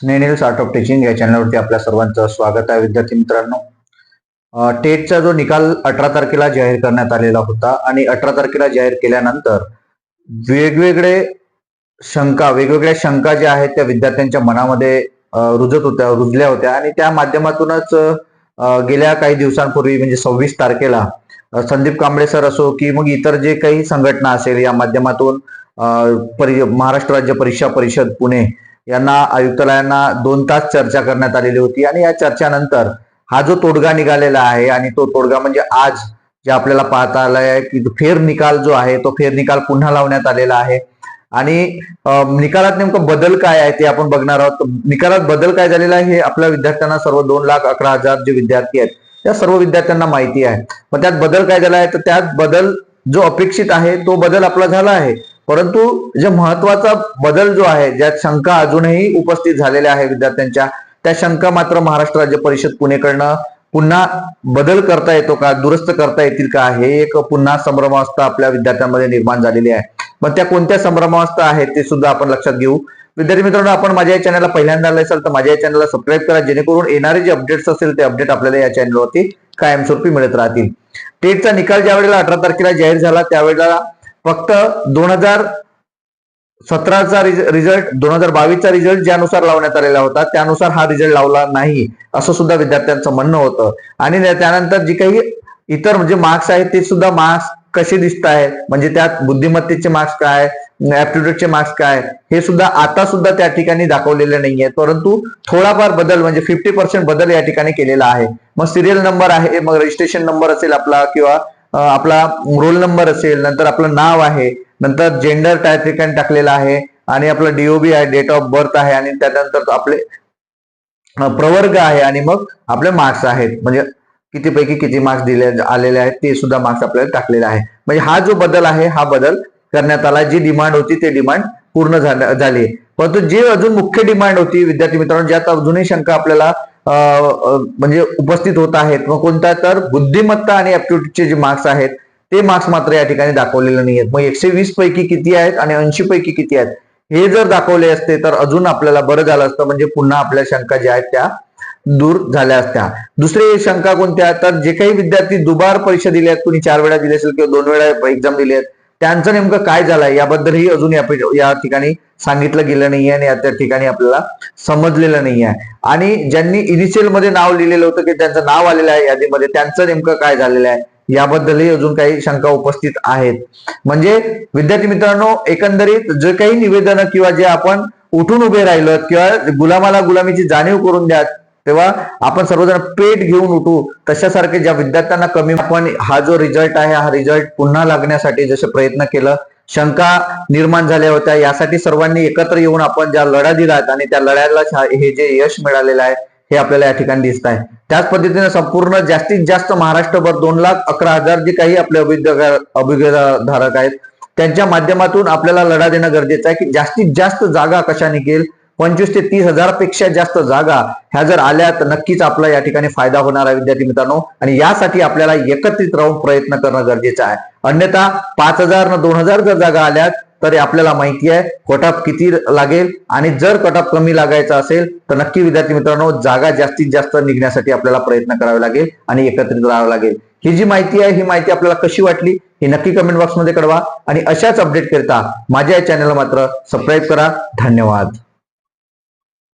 स्नेनिल्स art of teaching या चॅनलवरती आपल्या सर्वांचं स्वागत आहे विद्यार्थी मित्रांनो. टेटचा जो निकाल अठरा तारखेला जाहीर करण्यात आलेला होता आणि अठरा तारखेला जाहीर केल्यानंतर वेगवेगळे शंका वेगवेगळ्या शंका ज्या आहेत त्या विद्यार्थ्यांच्या मनामध्ये रुजत होत्या रुजल्या होत्या आणि त्या माध्यमातूनच गेल्या काही दिवसांपूर्वी म्हणजे सव्वीस तारखेला संदीप कांबळे सर असो की मग इतर जे काही संघटना असेल या माध्यमातून महाराष्ट्र राज्य परीक्षा परिषद पुणे यांना आयुक्तालयांना दोन तास चर्चा करण्यात आलेली होती. आणि या चर्चेनंतर हा जो तोडगा निघालेला आहे आणि तो तोडगा म्हणजे आज जे आपल्याला पाहता आलाय आहे की फेर निकाल जो आहे तो फेर निकाल पुन्हा लावण्यात आलेला आहे. आणि निकालात नेमकं बदल काय आहे ते आपण बघणार आहोत. निकालात बदल काय झालेला आहे हे आपल्या विद्यार्थ्यांना सर्व दोन लाख अकरा हजार जे विद्यार्थी आहेत त्या सर्व विद्यार्थ्यांना माहिती आहे. मग त्यात बदल काय झाला आहे? तर त्यात बदल जो अपेक्षित आहे तो बदल आपला झाला आहे. परंतु जे महत्त्वाचा बदल जो आहे ज्यात शंका अजूनही उपस्थित झालेल्या आहे विद्यार्थ्यांच्या त्या शंका मात्र महाराष्ट्र राज्य परिषद पुणेकडनं पुन्हा बदल करता येतो का दुरुस्त करता येतील का हे एक पुन्हा संभ्रमावस्था आपल्या विद्यार्थ्यांमध्ये निर्माण झालेली आहे. मग त्या कोणत्या संभ्रमावस्था आहेत ते सुद्धा आपण लक्षात घेऊ. विद्यार्थी मित्रांनो आपण माझ्या या चॅनलला पहिल्यांदा आले असाल तर माझ्या या चॅनलला सबस्क्राईब करा जेणेकरून येणारे जे अपडेट्स असेल ते अपडेट आपल्याला या चॅनलवरती कायमस्वरूपी मिळत राहतील. टेटचा निकाल ज्या वेळेला अठरा तारखेला जाहीर झाला त्यावेळेला फक्त दोन हजार सतराचा रिझल्ट दोन हजार बावीसचा रिझल्ट ज्यानुसार लावण्यात आलेला होता त्यानुसार हा रिझल्ट लावला नाही असं सुद्धा विद्यार्थ्यांचं म्हणणं होतं. आणि त्यानंतर जी काही इतर म्हणजे मार्क्स आहेत ते सुद्धा मार्क्स कसे दिसत आहेत? म्हणजे त्यात बुद्धिमत्तेचे मार्क्स काय ऍप्टिट्यूडचे मार्क्स काय हे सुद्धा आता सुद्धा त्या ठिकाणी दाखवलेले नाहीये. परंतु थोडाफार बदल म्हणजे फिफ्टी पर्सेंट बदल या ठिकाणी केलेला आहे. मग सिरियल नंबर आहे मग रजिस्ट्रेशन नंबर असेल आपला किंवा आपला रोल नंबर असेल नंतर आपलं नाव आहे नंतर जेंडर त्या ठिकाणी टाकलेला आहे आणि आपलं डीओबी आहे डेट ऑफ बर्थ आहे आणि त्यानंतर आपले प्रवर्ग आहे आणि मग आपले मार्क्स आहेत. म्हणजे कितीपैकी किती मार्क्स दिले आलेले आहेत ते सुद्धा मार्क्स आपल्याला टाकलेले आहे. म्हणजे हा जो बदल आहे हा बदल करण्यात आला. जी डिमांड होती ते डिमांड पूर्ण झाली परंतु जे अजून मुख्य डिमांड होती विद्यार्थी मित्रांनो ज्यात अजूनही शंका आपल्याला म्हणजे उपस्थित होत आहेत. मग कोणता तर बुद्धिमत्ता आणि ऍप्टिट्यूडचे जे मार्क्स आहेत ते मार्क्स मात्र या ठिकाणी दाखवलेले नाही आहेत. मग एकशे वीस पैकी किती आहेत आणि ऐंशी पैकी किती आहेत? हे जर दाखवले असते तर अजून आपल्याला बरं झालं असतं. म्हणजे पुन्हा आपल्या शंका ज्या आहेत त्या दूर झाल्या असत्या. दुसरी शंका कोणत्या? तर जे काही विद्यार्थी दुबार परीक्षा दिल्या आहेत कुणी चार वेळा दिली असेल किंवा दोन वेळा एक्झाम दिली आहेत त्यांचं नेमकं काय झालंय याबद्दलही अजून या ठिकाणी सांगितलं गेलं नाहीये आणि या त्या ठिकाणी आपल्याला समजलेलं नाहीये. आणि ज्यांनी इनिशियलमध्ये नाव लिहिलेलं होतं की त्यांचं नाव आलेलं आहे यादीमध्ये त्यांचं नेमकं काय झालेलं आहे याबद्दलही अजून काही शंका उपस्थित आहेत. म्हणजे विद्यार्थी मित्रांनो एकंदरीत जे काही निवेदन किंवा जे आपण उठून उभे राहिलो किंवा गुलामाला गुलामीची जाणीव करून द्या तेव्हा आपण सर्वजण पेट घेऊन उठू. तशासारखे ज्या विद्यार्थ्यांना कमी आपण हा जो रिझल्ट आहे हा रिझल्ट पुन्हा लागण्यासाठी जसे प्रयत्न केलं शंका निर्माण झाल्या होत्या. यासाठी सर्वांनी एकत्र येऊन आपण ज्या लढा दिलात आणि त्या लढ्याला छा- हे जे यश मिळालेलं आहे हे आपल्याला या ठिकाणी दिसत आहे. त्याच पद्धतीने संपूर्ण जास्तीत जास्त महाराष्ट्रभर दोन लाख अकरा हजार जे काही आपले अभियोग अभियोगधारक आहेत त्यांच्या माध्यमातून आपल्याला लढा देणं गरजेचं आहे की जास्तीत जास्त जागा कशा निघेल पंचवीस ते तीस हजारपेक्षा जास्त जागा ह्या जर आल्या तर नक्कीच आपला या ठिकाणी फायदा होणार आहे विद्यार्थी मित्रांनो. आणि यासाठी आपल्याला एकत्रित राहून प्रयत्न करणं गरजेचं आहे. अन्यथा पाच हजार न दोन हजार जर जागा आल्यात तर आपल्याला माहिती आहे कटऑफ किती लागेल आणि जर कटऑफ कमी लागायचा असेल तर नक्की विद्यार्थी मित्रांनो जागा जास्तीत जास्त निघण्यासाठी आपल्याला प्रयत्न करावे लागेल आणि एकत्रित राहावं लागेल. ही जी माहिती आहे ही माहिती आपल्याला कशी वाटली ही नक्की कमेंट बॉक्समध्ये कळवा. आणि अशाच अपडेट करता माझ्या या चॅनलला मात्र सबस्क्राईब करा. धन्यवाद.